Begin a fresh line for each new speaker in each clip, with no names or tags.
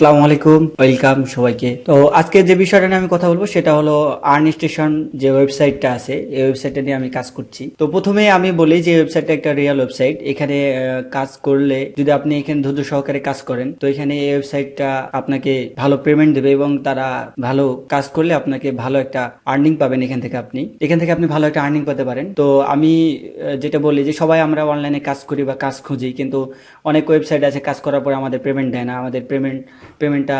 আসসালামু আলাইকুম, ওয়েলকাম সবাইকে। তো আজকে যে বিষয়টা নিয়ে আমি কথা বলব সেটা হলো আর্ন স্টেশন যে ওয়েবসাইটটা আছে, এই ওয়েবসাইটটা নিয়ে আমি কাজ করছি। তো প্রথমে আমি বলি যে ওয়েবসাইটটা একটা রিয়েল ওয়েবসাইট। এখানে কাজ করলে যদি আপনি এখানে ধৈর্য সহকারে কাজ করেন, তো এখানে এই ওয়েবসাইটটা আপনাকে ভালো পেমেন্ট দেবে এবং তারা ভালো কাজ করলে আপনাকে ভালো একটা আর্নিং পাবেন এখান থেকে আপনি। এখান থেকে আপনি ভালো একটা আর্নিং পেতে পারেন। তো আমি যেটা বলি যে সবাই আমরা অনলাইনে কাজ করি বা কাজ খুঁজি, কিন্তু অনেক ওয়েবসাইট আছে কাজ করার পরে আমাদের পেমেন্ট দেয় না। আমাদের পেমেন্ট পেমেন্টটা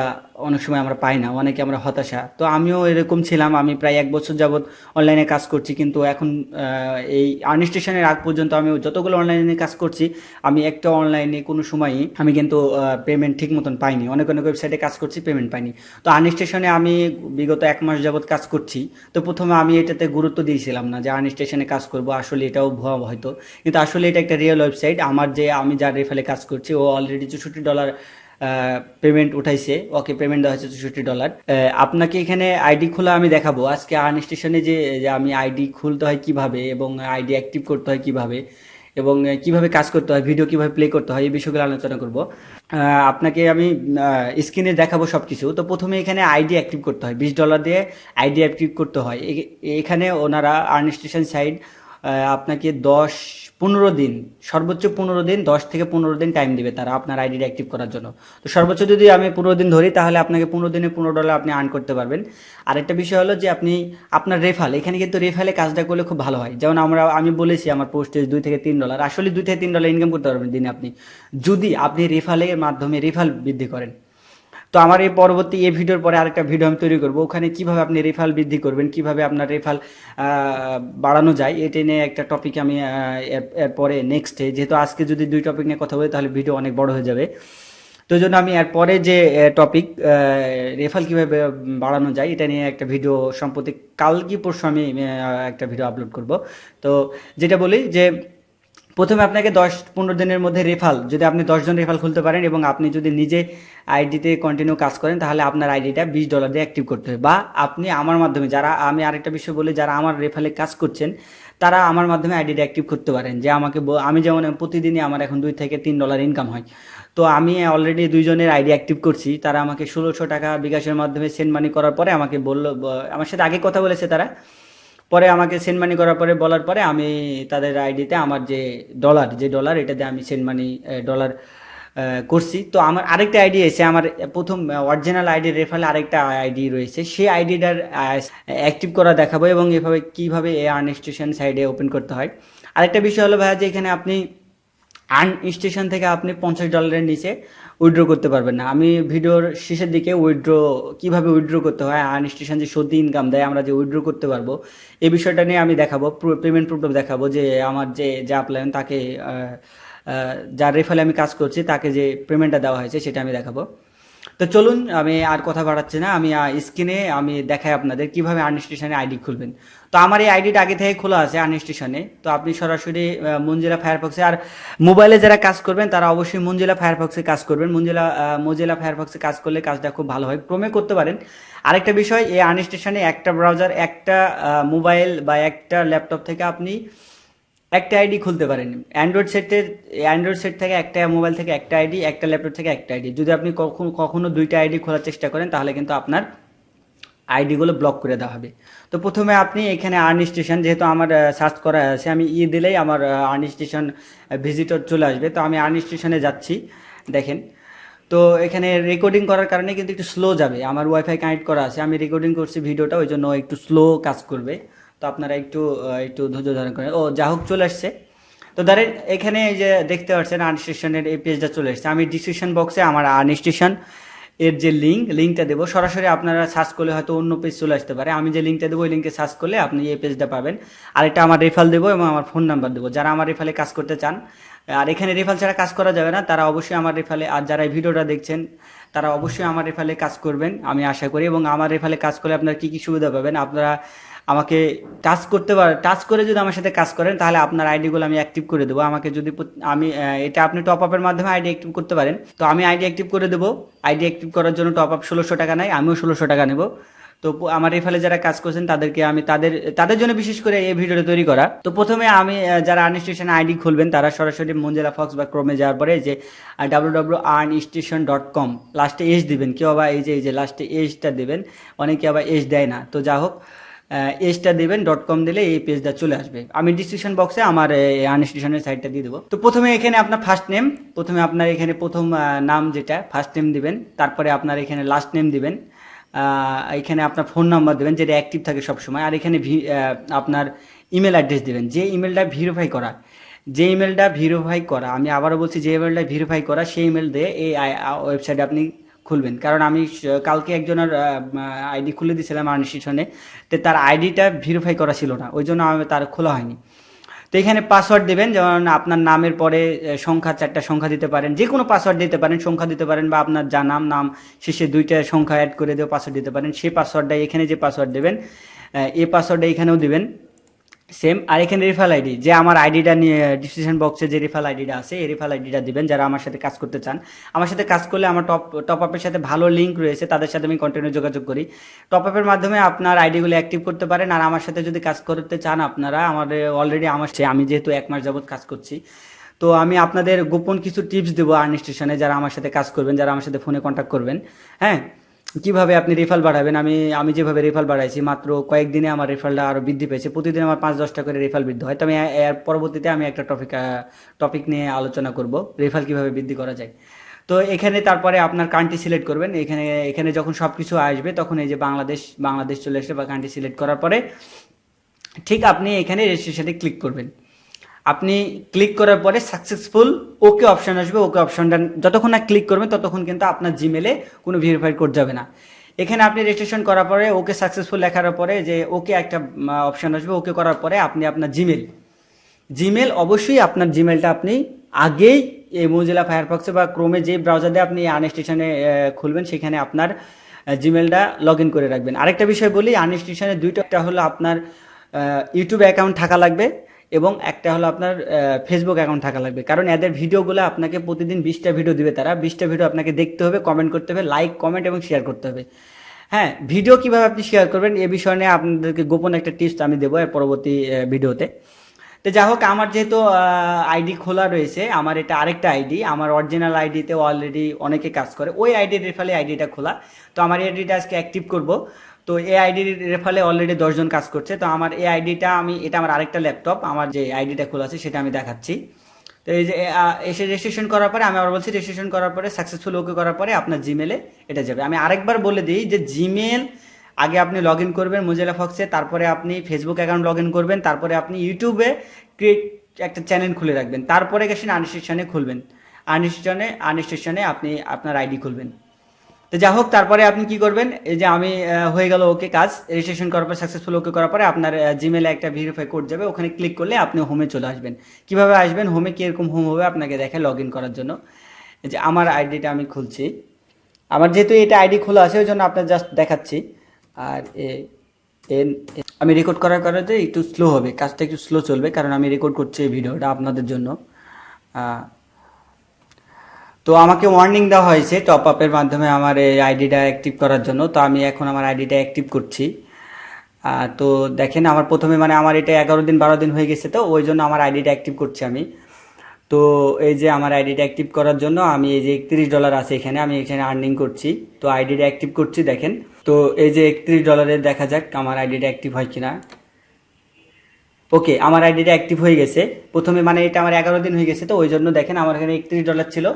অনেক সময় আমরা পাই না, অনেকে আমরা হতাশা। তো আমিও এরকম ছিলাম, আমি প্রায় এক বছর যাবৎ অনলাইনে কাজ করছি, কিন্তু এখন এই আর্ন স্টেশনের আগ পর্যন্ত আমি যতগুলো অনলাইনে কাজ করছি, আমি একটা অনলাইনে কোনো সময়ই আমি কিন্তু পেমেন্ট ঠিক মতন পাইনি। অনেক অনেক ওয়েবসাইটে কাজ করছি পেমেন্ট পাইনি। তো আর্ন স্টেশনে আমি বিগত এক মাস যাবৎ কাজ করছি। তো প্রথমে আমি এটাতে গুরুত্ব দিয়েছিলাম না যে আর্ন স্টেশনে কাজ করব, আসলে এটাও ভুয়া হয়তো। কিন্তু আসলে এটা একটা রিয়েল ওয়েবসাইট আমার যে, আমি যার রেফারে কাজ করছি, ও অলরেডি চৌষট্টি ডলার পেমেন্ট উঠাইছে। ওকে পেমেন্ট দেওয়া হয়েছে চৌষট্টি ডলার আপনাকে এখানে আইডি খোলা আমি দেখাবো। আজকে আর্ন স্টেশনে যে আমি আইডি খুলতে হয় কীভাবে এবং আইডি অ্যাক্টিভ করতে হয় কীভাবে এবং কীভাবে কাজ করতে হয় ভিডিও কীভাবে প্লে করতে হয়, এই বিষয়গুলো আলোচনা করব। আপনাকে আমি স্ক্রিনে দেখাবো সব কিছু তো প্রথমে এখানে আইডি অ্যাক্টিভ করতে হয়। বিশ ডলার দিয়ে আইডি অ্যাক্টিভ করতে হয়। এখানে ওনারা আর্ন স্টেশন সাইড আপনাকে দশ, পনেরো দিন, সর্বোচ্চ পনেরো দিন, দশ থেকে পনেরো দিন টাইম দিবে তারা আপনার আইডিটা অ্যাক্টিভ করার জন্য। তো সর্বোচ্চ যদি আমি পনেরো দিন ধরি, তাহলে আপনাকে পনেরো দিনে পনেরো ডলার আপনি আর্ন করতে পারবেন। আরেকটা বিষয় হলো যে আপনি আপনার রেফাল এখানে কিন্তু রেফালে কাজটা করলে খুব ভালো হয়। যেমন আমরা, আমি বলেছি আমার পোস্টেজ দুই থেকে তিন ডলার আসলে দুই থেকে তিন ডলার ইনকাম করতে পারবেন দিনে আপনি। যদি আপনি রেফালের মাধ্যমে রেফাল বৃদ্ধি করেন। তো আমার এই পরবর্তী এই ভিডিওর পরে আরেকটা ভিডিও আমি তৈরি করব। ওখানে কীভাবে আপনি রেফাল বৃদ্ধি করবেন, কীভাবে আপনার রেফাল বাড়ানো যায় এটা নিয়ে একটা টপিক আমি এরপরে নেক্সটে যেহেতু আজকে যদি দুই টপিক নিয়ে কথা বলি, তাহলে ভিডিও অনেক বড় হয়ে যাবে। তো জন্য আমি এরপরে যে টপিক রেফাল কীভাবে বাড়ানো যায়, এটা নিয়ে একটা ভিডিও সম্প্রতি কাল কি পরশু আমি একটা ভিডিও আপলোড করব। তো যেটা বলি যে প্রথমে আপনাকে দশ পনেরো দিনের মধ্যে রেফাল, যদি আপনি দশজন রেফাল খুলতে পারেন এবং আপনি যদি নিজে আইডিতে কন্টিনিউ কাজ করেন, তাহলে আপনার আইডিটা বিশ ডলার দিয়ে অ্যাক্টিভ করতে হবে। বা আপনি আমার মাধ্যমে, যারা আমি আরেকটা বিষয় বলি, যারা আমার রেফালে কাজ করছেন, তারা আমার মাধ্যমে আইডিটা অ্যাক্টিভ করতে পারেন। যে আমাকে আমি যেমন প্রতিদিনই আমার এখন দুই থেকে তিন ডলার ইনকাম হয়। তো আমি অলরেডি দুইজনের আইডি অ্যাক্টিভ করছি। তারা আমাকে ষোলোশো টাকা বিকাশের মাধ্যমে সেন্ড মানি করার পরে আমাকে বলল আমার সাথে আগে কথা বলেছে তারা। পরে আমাকে সেন্ড মানি করার পরে বলার পরে আমি তাদের আইডিতে আমার যে ডলার যে ডলার এটাতে আমি সেন্ড মানি ডলার করছি। তো আমার আরেকটা আইডি এসে আমার প্রথম অরিজিনাল আইডি রেফারে আরেকটা আইডি রয়েছে। সেই আইডিটার অ্যাক্টিভ করা দেখাবো এবং এভাবে কীভাবে এই আর্ন স্টেশন সাইডে ওপেন করতে হয়। আরেকটা বিষয় হলো ভাইয়া যে এখানে আপনি আর্ন স্টেশন থেকে আপনি পঞ্চাশ ডলারের নিচে উইথড্র করতে পারবেন না। আমি ভিডিওর শেষের দিকে উইড্রো কীভাবে উইড্রো করতে হয় আর্ন স্টেশন যে সত্যি ইনকাম দেয়, আমরা যে উইড্রো করতে পারব এই বিষয়টা নিয়ে আমি দেখাবো পেমেন্ট প্রুফ দেখাবো যে আমার যে যে আপলায়ন তাকে যার রেফারে আমি কাজ করছি, তাকে যে পেমেন্টটা দেওয়া হয়েছে, সেটা আমি দেখাবো। তো চলুন, আমি আর কথা বাড়াচ্ছি না, আমি স্ক্রিনে আমি দেখাই আপনাদের কীভাবে আর্ন স্টেশনে আইডি খুলবেন। তো আমার এই আইডিটা আগে থেকে খোলা আছে আর্ন স্টেশনে। তো আপনি সরাসরি মঞ্জিলা ফায়ারফক্সে আর মোবাইলে যারা কাজ করবেন, তারা অবশ্যই মঞ্জিলা ফায়ারফক্সে কাজ করবেন। মঞ্জিলা মজিলা ফায়ারফক্সে কাজ করলে কাজটা খুব ভালো হয়। ক্রমে করতে পারেন। আরেকটা বিষয়, এই আর্ন স্টেশনে একটা ব্রাউজার, একটা মোবাইল বা একটা ল্যাপটপ থেকে আপনি একটা আইডি খুলতে পারেন। অ্যান্ড্রয়েড সেটের অ্যান্ড্রয়েড সেট থেকে একটা মোবাইল থেকে একটা আইডি, একটা ল্যাপটপ থেকে একটা আইডি। যদি আপনি কখনো কখনো দুইটা আইডি খোলার চেষ্টা করেন, তাহলে কিন্তু আপনার আইডিগুলো ব্লক করে দেওয়া হবে। তো প্রথমে আপনি এখানে আর্ন স্টেশন যেহেতু আমার সার্চ করা আছে, আমি ই দিলেই আমার আর্নি স্টেশন ভিজিটর চলে আসবে। তো আমি আর্নি স্টেশনে যাচ্ছি, দেখেন। তো এখানে রেকর্ডিং করার কারণে কিন্তু একটু স্লো যাবে। আমার ওয়াইফাই কানেক্ট করা আছে, আমি রেকর্ডিং করছি ভিডিওটা, ওই জন্য একটু স্লো কাজ করবে। তো আপনারা একটু একটু ধৈর্য ধারণ করেন। ও, যা হোক চলে আসছে। তো ধরেন, এখানে যে দেখতে পাচ্ছেন আর্ন স্টেশনের এই পেজটা চলে এসেছে। আমি ডিসক্রিপশন বক্সে আমার আর্ন স্টেশন এর যে লিঙ্ক লিঙ্কটা দেবো, সরাসরি আপনারা সার্চ করলে হয়তো অন্য পেজ চলে আসতে পারে। আমি যে লিঙ্কটা দেবো, ওই লিঙ্কে সার্চ করলে আপনি এই পেজটা পাবেন। আর এটা আমার রেফাল দেবো এবং আমার ফোন নাম্বার দেবো। যারা আমার রেফালে কাজ করতে চান, আর এখানে রেফাল ছাড়া কাজ করা যাবে না, তারা অবশ্যই আমার রেফালে আর যারা এই ভিডিওটা দেখছেন তারা অবশ্যই আমার রেফালে কাজ করবেন, আমি আশা করি। এবং আমার রেফালে কাজ করলে আপনারা কি কি সুবিধা পাবেন? আপনারা আমাকে টাচ করতে পার টাচ করে যদি আমার সাথে কাজ করেন, তাহলে আপনার আইডিগুলো আমি অ্যাক্টিভ করে দেবো। আমাকে যদি আমি এটা আপনি টপ আপের মাধ্যমে আইডি অ্যাক্টিভ করতে পারেন। তো আমি আইডি অ্যাক্টিভ করে দেবো। আইডি অ্যাক্টিভ করার জন্য টপ আপ ষোলোশো টাকা নেয় আমিও ষোলোশো টাকা নেব। তো আমার এই রেফারে যারা কাজ করছেন তাদেরকে আমি তাদের তাদের জন্য বিশেষ করে এই ভিডিওটা তৈরি করা। তো প্রথমে আমি যারা আর্ন স্টেশন আইডি খুলবেন, তারা সরাসরি মঞ্জেলা ফক্স বা ক্রমে যাওয়ার পরে যে W W earn station dot com লাস্টে এস দিবেন। কেউ আবার এই যে এই যে লাস্টে এসটা দেবেন, অনেকে আবার এস দেয় না। তো যা হোক এসটা দেবেন ডট কম দিলে এই পেজটা চলে আসবে। আমি ডিসক্রিপশন বক্সে আমার আর্ন স্টেশনের সাইটটা দিয়ে দেবো। তো প্রথমে এখানে আপনার ফার্স্ট নেম প্রথমে আপনার এখানে প্রথম নাম যেটা ফার্স্ট নেম দিবেন, তারপরে আপনার এখানে লাস্ট নেম দিবেন। এখানে আপনার ফোন নাম্বার দেবেন, যেটা অ্যাক্টিভ থাকে সবসময়। আর এখানে আপনার ইমেল অ্যাড্রেস দেবেন। যে ইমেলটা ভেরিফাই করা, যে ইমেলটা ভেরিফাই করা, আমি আবারও বলছি, যে ইমেলটা ভেরিফাই করা, সেই ইমেল দিয়ে এই ওয়েবসাইটে আপনি খুলবেন। কারণ আমি কালকে একজনের আইডি খুলে দিয়েছিলাম আর্নিস্টেশনে তো তার আইডিটা ভেরিফাই করা ছিল না। ওই জন্য আমি তার খোলা হয়নি। তো এখানে পাসওয়ার্ড দেবেন, যেমন আপনার নামের পরে সংখ্যা, চারটা সংখ্যা দিতে পারেন যে কোনো পাসওয়ার্ড দিতে পারেন, সংখ্যা দিতে পারেন, বা আপনার যা নাম নাম, শেষে দুইটা সংখ্যা অ্যাড করে দেওয়া পাসওয়ার্ড দিতে পারেন, সেই পাসওয়ার্ডটা এখানে যে পাসওয়ার্ড দেবেন এ পাসওয়ার্ডটা এখানেও দিবেন। সেম আর এখানে রিফাল আইডি যে আমার আইডিটা নিয়ে ডিসক্রিপশন বক্সে যে রিফাল আইডিটা আছে, এই রিফাল আইডিটা দিবেন যারা আমার সাথে কাজ করতে চান। আমার সাথে কাজ করলে আমার টপ টপ আপের সাথে ভালো লিঙ্ক রয়েছে, তাদের সাথে আমি কন্টিনিউ যোগাযোগ করি। টপ আপের মাধ্যমে আপনার আইডিগুলো অ্যাক্টিভ করতে পারেন, আর আমার সাথে যদি কাজ করতে চান আপনারা, আমাদের অলরেডি আমার আমি যেহেতু এক মাস যাবত কাজ করছি, তো আমি আপনাদের গোপন কিছু টিপস দেবো আর্ন স্টেশনে যারা আমার সাথে কাজ করবেন, যারা আমার সাথে ফোনে কন্ট্যাক্ট করবেন। হ্যাঁ? কীভাবে আপনি রেফাল বাড়াবেন? আমি আমি যেভাবে রেফাল বাড়াইছি, মাত্র কয়েকদিনে আমার রেফালটা আরও বৃদ্ধি পেয়েছে। প্রতিদিন আমার পাঁচ, দশটা করে রেফাল বৃদ্ধি হয়। তো আমি এর পরবর্তীতে আমি একটা টপিক টপিক নিয়ে আলোচনা করব রেফাল কীভাবে বৃদ্ধি করা যায়। তো এখানে তারপরে আপনার কান্ট্রি সিলেক্ট করবেন। এখানে এখানে যখন সব কিছু আসবে, তখন এই যে বাংলাদেশ বাংলাদেশ চলে আসবে বা কান্ট্রি সিলেক্ট করার পরে, ঠিক আপনি এখানে রেজিস্ট্রেশনে ক্লিক করবেন। আপনি ক্লিক করার পরে সাকসেসফুল ওকে অপশন আসবে ওকে অপশনটা যতক্ষণ না ক্লিক করবেন ততক্ষণ কিন্তু আপনার জিমেলে কোনো ভেরিফাইড কোড যাবে না। এখানে আপনি রেজিস্ট্রেশন করার পরে ওকে সাকসেসফুল লেখার পরে যে ওকে একটা অপশন আসবে ওকে করার পরে আপনি আপনার জিমেল জিমেল অবশ্যই আপনার জিমেলটা আপনি আগেই এই মোজিলা ফায়ারফক্সে বা ক্রোমে যে ব্রাউজার দিয়ে আপনি আর্ন স্টেশনে খুলবেন, সেখানে আপনার জিমেলটা লগ ইন করে রাখবেন। আরেকটা বিষয় বলি আর্ন স্টেশনে দুইটা হলো আপনার ইউটিউব অ্যাকাউন্ট থাকা লাগবে। এবং একটা হলো আপনার ফেসবুক অ্যাকাউন্ট থাকা লাগবে। কারণ এদের ভিডিওগুলো আপনাকে প্রতিদিন বিশটা ভিডিও দিবে তারা। বিশটা ভিডিও আপনাকে দেখতে হবে কমেন্ট করতে হবে লাইক কমেন্ট এবং শেয়ার করতে হবে। হ্যাঁ ভিডিও কীভাবে আপনি শেয়ার করবেন এ বিষয় নিয়ে আপনাদেরকে গোপন একটা টিপস আমি দেবো এর পরবর্তী ভিডিওতে তো যাই হোক, আমার যেহেতু আইডি খোলা রয়েছে, আমার এটা আরেকটা আইডি আমার অরিজিনাল আইডিতে অলরেডি অনেকে কাজ করে। ওই আইডি রেফালে আইডিটা খোলা। তো আমার এই আইডিটা আজকে অ্যাক্টিভ করব। তো এই আইডির রেফালে অলরেডি দশজন কাজ করছে। তো আমার এই আইডিটা আমি, এটা আমার আরেকটা ল্যাপটপ আমার যে আইডিটা খোলা আছে সেটা আমি দেখাচ্ছি। তো এই যে এসে রেজিস্ট্রেশন করার পরে আমি আবার বলছি রেজিস্ট্রেশন করার পরে সাকসেসফুল ওকে করার পরে আপনার জিমেলে এটা যাবে। আমি আরেকবার বলে দিই যে জিমেল আগে আপনি লগ ইন করবেন মোজেলা ফক্সে তারপরে আপনি ফেসবুক অ্যাকাউন্ট লগ ইন করবেন, তারপরে আপনি ইউটিউবে ক্রিয়েট একটা চ্যানেল খুলে রাখবেন। তারপরে গেছেন আনস্টেশনে খুলবেন। আনস্টেশনে আনস্টেশনে আপনি আপনার আইডি খুলবেন। তো যাই হোক, তারপরে আপনি কি করবেন? এই যে আমি হয়ে গেল ওকে কাজ রেজিস্ট্রেশন করার পর সাকসেসফুল ওকে করার পরে আপনার জিমেলে একটা ভেরিফাই কোড যাবে, ওখানে ক্লিক করলে আপনি হোমে চলে আসবেন। কীভাবে আসবেন? হোমে কীরকম হোম হবে আপনাকে দেখে লগ ইন করার জন্য। যে আমার আইডিটা আমি খুলছি। আমার যেহেতু এটা আইডি খোলা আছে ওই জন্য আপনার জাস্ট দেখাচ্ছি। আর এ এন আমি রেকর্ড করার কারণে একটু স্লো হবে। কাজটা একটু স্লো চলবে, কারণ আমি রেকর্ড করছি এই ভিডিওটা আপনাদের জন্য। তো আমাকে ওয়ার্নিং দেওয়া হয়েছে টপ আপের মাধ্যমে আমার এই আইডিটা অ্যাক্টিভ করার জন্য। তো আমি এখন আমার আইডিটা অ্যাক্টিভ করছি। তো দেখেন আমার প্রথমে মানে আমার এটা এগারো দিন, বারো দিন হয়ে গেছে তো, ওই জন্য আমার আইডিটা অ্যাক্টিভ করছি আমি। তো এই যে আমার আইডিটা অ্যাক্টিভ করার জন্য আমি এই যে একত্রিশ ডলার আছে এখানে, আমি এখানে আর্নিং করছি। তো আইডিটা অ্যাক্টিভ করছি দেখেন। তো এই যে একত্রিশ ডলারে দেখা যাক আমার আইডিটা অ্যাক্টিভ হয় কিনা। ওকে আমার আইডিটা অ্যাক্টিভ হয়ে গেছে। প্রথমে মানে এটা আমার এগারো দিন হয়ে গেছে তো, ওই জন্য দেখেন আমার এখানে একত্রিশ ডলার ছিল।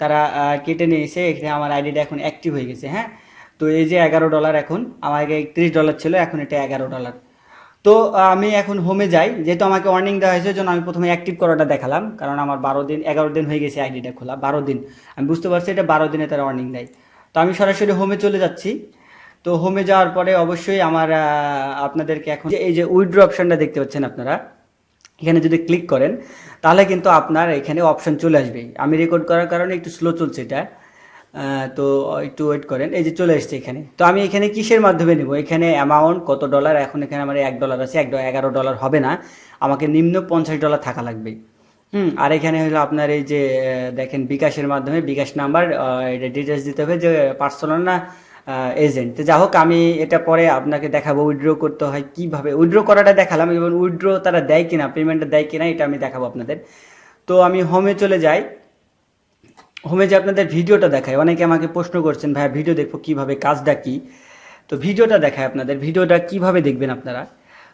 তারা কেটে নিয়ে এসে এখানে আমার আইডিটা এখন অ্যাক্টিভ হয়ে গেছে হ্যাঁ? তো এই যে এগারো ডলার এখন, আমার আগে একত্রিশ ডলার ছিল, এখন এটা এগারো ডলার তো আমি এখন হোমে যাই, যেহেতু আমাকে ওয়ার্নিং দেওয়া হয়েছে জন্য আমি প্রথমে অ্যাক্টিভ করাটা দেখালাম, কারণ আমার বারো দিন, এগারো দিন হয়ে গেছে আইডিটা খোলা, বারো দিন। আমি বুঝতে পারছি এটা বারো দিনে তারা ওয়ার্নিং দেয়। তো আমি সরাসরি হোমে চলে যাচ্ছি। তো হোমে যাওয়ার পরে অবশ্যই আমার আপনাদেরকে এখন এই যে উইড্রো অপশনটা দেখতে পাচ্ছেন আপনারা এখানে যদি ক্লিক করেন, তাহলে কিন্তু আপনার এখানে অপশন চলে আসবে আমি রেকর্ড করার কারণে একটু স্লো চলছে এটা। তো একটু ওয়েট করেন, এই যে চলে এসছে এখানে। তো আমি এখানে কিসের মাধ্যমে নেব? এখানে অ্যামাউন্ট কত ডলার এখন এখানে আমার এক ডলার আছে, এক এগারো ডলার হবে না। আমাকে নিম্ন পঞ্চাশ ডলার থাকা লাগবে। হুম, আর এখানে হলো আপনার এই যে দেখেন বিকাশের মাধ্যমে বিকাশ নাম্বার এটা ডিটেলস দিতে হবে যে পার্সোনাল না এজেন্ট তো যা হোক, আমি এটা পরে আপনাকে দেখাবো উইড্রো করতে হয় কীভাবে। উইড্রো করাটা দেখালাম, এবং উইড্রো তারা দেয় কিনা পেমেন্টটা দেয় কিনা, এটা আমি দেখাবো আপনাদের। তো আমি হোমে চলে যাই। হোমে যে আপনাদের ভিডিওটা দেখায় অনেকে আমাকে প্রশ্ন করছেন, ভাইয়া ভিডিও দেখব কীভাবে, কাজটা কি? তো ভিডিওটা দেখায় আপনাদের, ভিডিওটা কীভাবে দেখবেন আপনারা?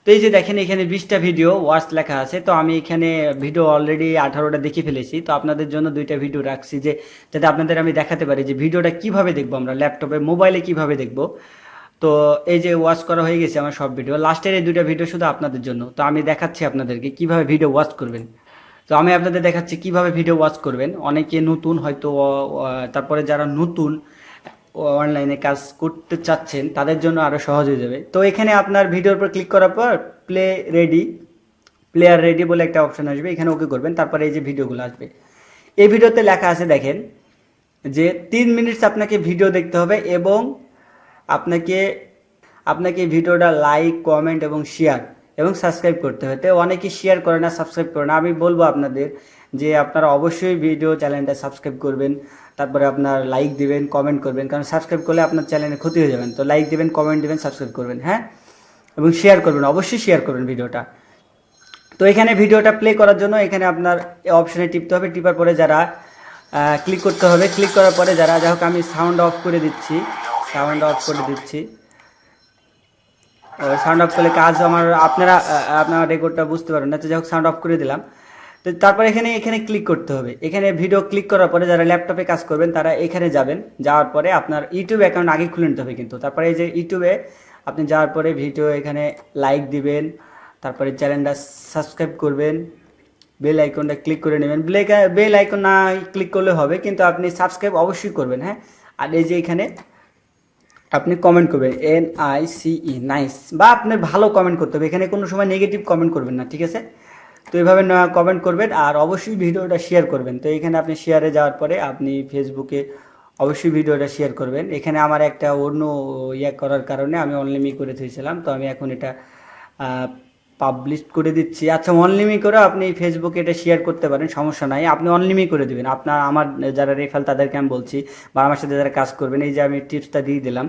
তো এই যে দেখেন, এখানে বিশটা ভিডিও ওয়াচ লেখা আছে। তো আমি এখানে ভিডিও অলরেডি আঠারোটা দেখে ফেলেছি। তো আপনাদের জন্য দুইটা ভিডিও রাখছি যে, যাতে আপনাদের আমি দেখাতে পারি যে ভিডিওটা কীভাবে দেখব আমরা ল্যাপটপে মোবাইলে কীভাবে দেখব। তো এই যে ওয়াচ করা হয়ে গেছে আমার সব ভিডিও লাস্টের এই দুইটা ভিডিও শুধু আপনাদের জন্য। তো আমি দেখাচ্ছি আপনাদেরকে কীভাবে ভিডিও ওয়াচ করবেন। তো আমি আপনাদের দেখাচ্ছি কীভাবে ভিডিও ওয়াচ করবেন। অনেকে নতুন হয়তো তারপরে যারা নতুন অনলাইনে কাজ করতে চাচ্ছেন, তাদের জন্য আরও সহজ হয়ে যাবে। তো এখানে আপনার ভিডিওর উপর ক্লিক করার পর প্লে রেডি প্লেয়ার রেডি বলে একটা অপশন আসবে, এখানে ওকে করবেন, তারপরে এই যে ভিডিওগুলো আসবে। এই ভিডিওতে লেখা আছে, দেখেন, যে তিন মিনিটস আপনাকে ভিডিও দেখতে হবে এবং আপনাকে আপনাকে ভিডিওটা লাইক কমেন্ট এবং শেয়ার এবং সাবস্ক্রাইব করতে হবে। তো অনেকে শেয়ার করে না সাবস্ক্রাইব করে না। আমি বলব আপনাদের যে আপনারা অবশ্যই ভিডিও চ্যানেলটা সাবস্ক্রাইব করবেন। তারপরে আপনার লাইক দিবেন কমেন্ট করবেন, কারণ সাবস্ক্রাইব করলে আপনার চ্যানেলে ক্ষতি হয়ে যাবেন। তো লাইক দিবেন কমেন্ট দিবেন সাবস্ক্রাইব করবেন হ্যাঁ? এবং শেয়ার করবেন, অবশ্যই শেয়ার করবেন ভিডিওটা। তো এখানে ভিডিওটা প্লে করার জন্য এখানে আপনার অপশনে টিপতে হবে। টিপার পরে যারা ক্লিক করতে হবে ক্লিক করার পরে যারা, যাই হোক, আমি সাউন্ড অফ করে দিচ্ছি। সাউন্ড অফ করে দিচ্ছি। সাউন্ড অফ করলে কাজ আমার, আপনারা আপনার রেকর্ডটা বুঝতে পারবেন না। তো যাই হোক সাউন্ড অফ করে দিলাম। তো তারপরে এখানে এখানে ক্লিক করতে হবে। এখানে ভিডিও ক্লিক করার পরে যারা ল্যাপটপে কাজ করবেন, তারা এখানে যাবেন। যাওয়ার পরে আপনার ইউটিউব অ্যাকাউন্ট আগে খুলে নিতে হবে কিন্তু। তারপরে এই যে ইউটিউবে আপনি যাওয়ার পরে ভিডিও এখানে লাইক দিবেন। তারপরে চ্যানেলটা সাবস্ক্রাইব করবেন। বেল আইকনটা ক্লিক করে নেবেন। বেল আইকন না ক্লিক করলে হবে, কিন্তু আপনি সাবস্ক্রাইব অবশ্যই করবেন হ্যাঁ? আর এই যে এখানে আপনি কমেন্ট করবেন এন আই সিই নাইস বা আপনি ভালো কমেন্ট করতে হবে। এখানে কোনো সময় নেগেটিভ কমেন্ট করবেন না, ঠিক আছে? তো এইভাবে কমেন্ট করবেন আর অবশ্যই ভিডিওটা শেয়ার করবেন। তো এখানে আপনি শেয়ারে যাওয়ার পরে আপনি ফেসবুকে অবশ্যই ভিডিওটা শেয়ার করবেন। এখানে আমার একটা অন্য ইয়ে করার কারণে আমি অনলিমি করে দিয়েছিলাম। তো আমি এখন এটা পাবলিশ করে দিচ্ছি। আচ্ছা অনলিমি করে আপনি ফেসবুকে এটা শেয়ার করতে পারেন, সমস্যা নাই। আপনি অনলিমি করে দেবেন। আপনার, আমার যারা রেফাল তাদেরকে আমি বলছি, বা আমার সাথে যারা কাজ করবেন, এই যে আমি টিপসটা দিয়ে দিলাম,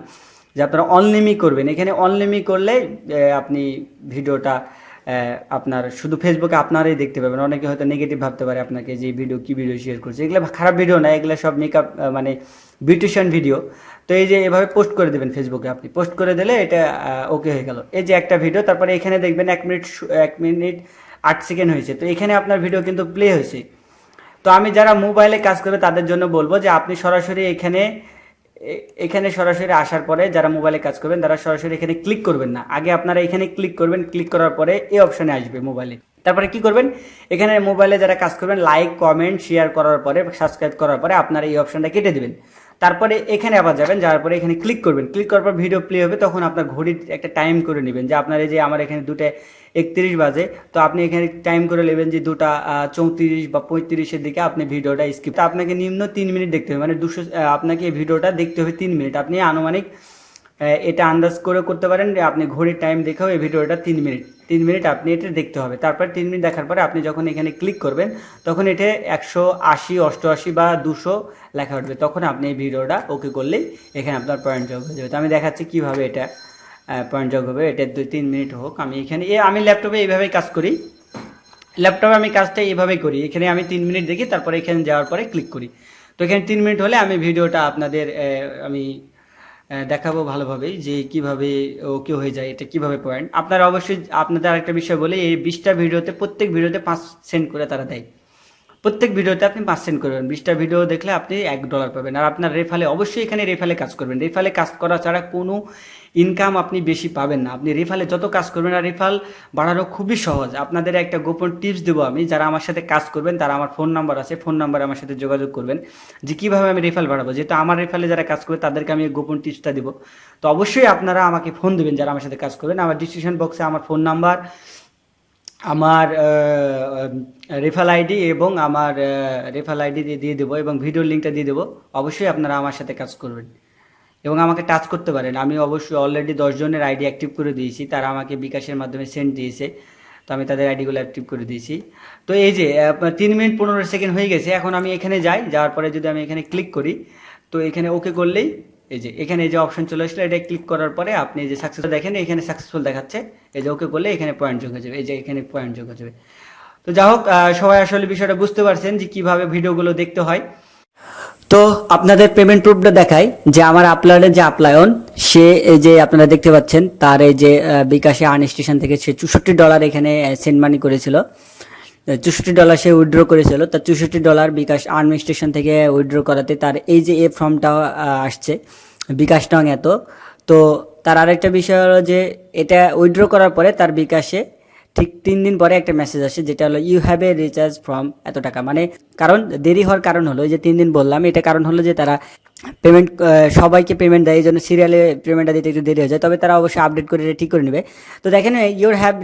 যে আপনারা অনলিমি করবেন। এখানে অনলিমি করলে আপনি ভিডিওটা আপনার শুধু ফেসবুকে আপনারাই দেখতে পাবেন। অনেকে হয়তো নেগেটিভ ভাবতে পারে আপনাকে যে ভিডিও কি ভিডিও শেয়ার করছে। এগুলো খারাপ ভিডিও না, এগুলো সব মেকআপ মানে বিউটিশিয়ান ভিডিও তো এই যে এভাবে পোস্ট করে দেবেন ফেসবুকে আপনি। পোস্ট করে দিলে এটা ওকে হয়ে গেল। এই যে একটা ভিডিও তারপরে এখানে দেখবেন এক মিনিট এক মিনিট আট সেকেন্ড হয়েছে। তো এখানে আপনার ভিডিও কিন্তু প্লে হয়েছে। তো আমি যারা মোবাইলে কাজ করবে তাদের জন্য বলব যে আপনি সরাসরি এখানে এখানে সরাসরি আসার পরে যারা মোবাইলে কাজ করবেন, তারা সরাসরি এখানে ক্লিক করবেন না। আগে আপনারা এখানে ক্লিক করবেন ক্লিক করার পরে এই অপশানে আসবে মোবাইলে তারপরে কি করবেন? এখানে মোবাইলে যারা কাজ করবেন লাইক কমেন্ট শেয়ার করার পরে সাবস্ক্রাইব করার পরে আপনারা এই অপশানটা কেটে দিবেন। তারপরে এখানে আবার যাবেন, যাওয়ার পরে এখানে ক্লিক করবেন। ক্লিক করার পর ভিডিও প্লে হবে, তখন আপনার ঘড়ির একটা টাইম করে নেবেন। যে আপনার এই যে আমার এখানে দুটো একত্রিশ বাজে, তো আপনি এখানে টাইম করে নেবেন যে দুটা চৌত্রিশ বা পঁয়ত্রিশের দিকে আপনি ভিডিওটা স্কিপ আপনাকে নিম্ন তিন মিনিট দেখতে হবে মানে দুশো আপনাকে এই ভিডিওটা দেখতে হবে তিন মিনিট আপনি আনুমানিক এটা আন্দাজ করে করতে পারেন, যে আপনি ঘড়ির টাইম দেখেও এই ভিডিওটা তিন মিনিট তিন মিনিট আপনি এটা দেখতে হবে। তারপর তিন মিনিট দেখার পরে আপনি যখন এখানে ক্লিক করবেন, তখন এটা একশো আশি, অষ্টআশি বা দুশো লেখা উঠবে। তখন আপনি এই ভিডিওটা ওকে করলেই এখানে আপনার পয়েন্ট যোগ হয়ে যাবে। তো আমি দেখাচ্ছি কীভাবে এটা পয়েন্ট যোগ হবে। এটা দুই, তিন মিনিট হোক। আমি এখানে, এ, আমি ল্যাপটপে এইভাবেই কাজ করি। ল্যাপটপে আমি কাজটা এইভাবেই করি। এখানে আমি তিন মিনিট দেখি, তারপরে এখানে যাওয়ার পরে ক্লিক করি। তো এখানে তিন মিনিট হলে আমি ভিডিওটা আপনাদের আমি দেখাবো ভালোভাবেই যে কীভাবে ওকে হয়ে যায়, এটা কীভাবে পয়েন্ট আপনারা অবশ্যই আপনাদের আরেকটা বিষয় বলে, এই বিশটা ভিডিওতে, প্রত্যেক ভিডিওতে পাঁচ সেন্ট করে তারা দেয়। প্রত্যেক ভিডিওতে আপনি পাঁচ সেন্ট করবেন বিশটা ভিডিও দেখলে আপনি এক ডলার পাবেন। আর আপনার রেফালে অবশ্যই এখানে রেফালে কাজ করবেন। রেফালে কাজ করা ছাড়া কোনো ইনকাম আপনি বেশি পাবেন না। আপনি রেফালে যত কাজ করবেন, আর রেফাল বাড়ানো খুবই সহজ। আপনাদের একটা গোপন টিপস দেবো আমি। যারা আমার সাথে কাজ করবেন, তারা আমার ফোন নাম্বার আছে ফোন নাম্বার আমার সাথে যোগাযোগ করবেন যে কীভাবে আমি রেফাল বাড়াবো। যেহেতু আমার রেফালে যারা কাজ করবে, তাদেরকে আমি গোপন টিপসটা দিব। তো অবশ্যই আপনারা আমাকে ফোন দেবেন যারা আমার সাথে কাজ করবেন। আমার ডিসক্রিপশন বক্সে আমার ফোন নাম্বার আমার রেফাল আইডি এবং আমার রেফাল আইডি দিয়ে দেবো এবং ভিডিও লিঙ্কটা দিয়ে দেবো। অবশ্যই আপনারা আমার সাথে কাজ করবেন। এবং আমাকে টাচ করতে পারেন। আমি অবশ্যই অলরেডি দশজনের আইডি অ্যাক্টিভ করে দিয়েছি। তারা আমাকে বিকাশের মাধ্যমে সেন্ড দিয়েছে। তো আমি তাদের আইডিগুলো অ্যাক্টিভ করে দিয়েছি। তো এই যে তিন মিনিট পনেরো সেকেন্ড হয়ে গেছে। এখন আমি এখানে যাই। যাওয়ার পরে যদি আমি এখানে ক্লিক করি, তো এখানে ওকে করলেই এই যে, এখানে এই যে অপশন চলে আসলো এটা ক্লিক করার পরে আপনি যে সাকসেস দেখেন, এখানে সাকসেসফুল দেখাচ্ছে। এই যে ওকে করলে এখানে পয়েন্ট যোগ হয়ে যাবে। এই যে, এখানে পয়েন্ট যোগ হয়ে যাবে। তো যাই হোক সবাই আসলে বিষয়টা বুঝতে পারছেন যে কীভাবে ভিডিওগুলো দেখতে হয়। তো আপনাদের পেমেন্ট প্রুফটা দেখাই যে আমার আপলোডের যে আপলায়ন সে যে আপনারা দেখতে পাচ্ছেন, তার এই যে বিকাশে আর্ন স্টেশন থেকে সে চৌষট্টি ডলার এখানে সেন্ড মানি করেছিল। চৌষট্টি ডলার সে উইথড্র করেছিল। তার চৌষট্টি ডলার বিকাশ আর্ন স্টেশন থেকে উইথড্র করাতে তার এই যে এ ফর্মটা আসছে, বিকাশ টং এত। তো তার আরেকটা বিষয় হলো যে, এটা উইথড্র করার পরে তার বিকাশে ঠিক তিন দিন পরে একটা মেসেজ আসে, যেটা হলো you have a recharge from এত টাকা। মানে কারণ, দেরি হওয়ার কারণ হলো যে তিন দিন বললাম, এটা কারণ হলো যে তারা পেমেন্ট সবাইকে পেমেন্ট দেয়, এই জন্য সিরিয়ালে পেমেন্টটা দিতে একটু দেরি হয়ে যায়, তবে তারা অবশ্যই আপডেট করে এটা ঠিক করে নেবে। তো দেখেন ইউর হ্যাভ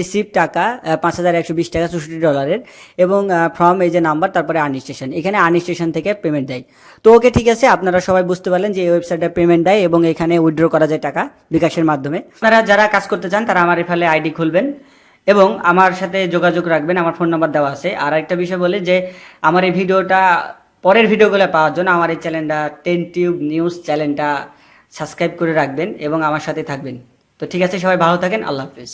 রিসিভ টাকা পাঁচ হাজার একশো বিশ টাকা চৌষট্টি ডলারের এবং ফ্রম এই যে নাম্বার তারপরে আর্নি স্টেশন এখানে আর্নি স্টেশন থেকে পেমেন্ট দেয়। তো ওকে ঠিক আছে, আপনারা সবাই বুঝতে পারলেন যে এই ওয়েবসাইটে পেমেন্ট দেয়, এবং এখানে উইথড্র করা যায় টাকা বিকাশের মাধ্যমে। আপনারা যারা কাজ করতে চান, তারা আমার এফালে আইডি খুলবেন। এবং আমার সাথে যোগাযোগ রাখবেন, আমার ফোন নাম্বার দেওয়া আছে। আর একটা বিষয় বলে যে, আমার এই ভিডিওটা, পরের ভিডিওগুলো পাওয়ার জন্য আমার এই চ্যানেলটা টেন টিউব নিউজ চ্যানেলটা সাবস্ক্রাইব করে রাখবেন এবং আমার সাথে থাকবেন। তো ঠিক আছে, সবাই ভালো থাকেন, আল্লাহ হাফিজ।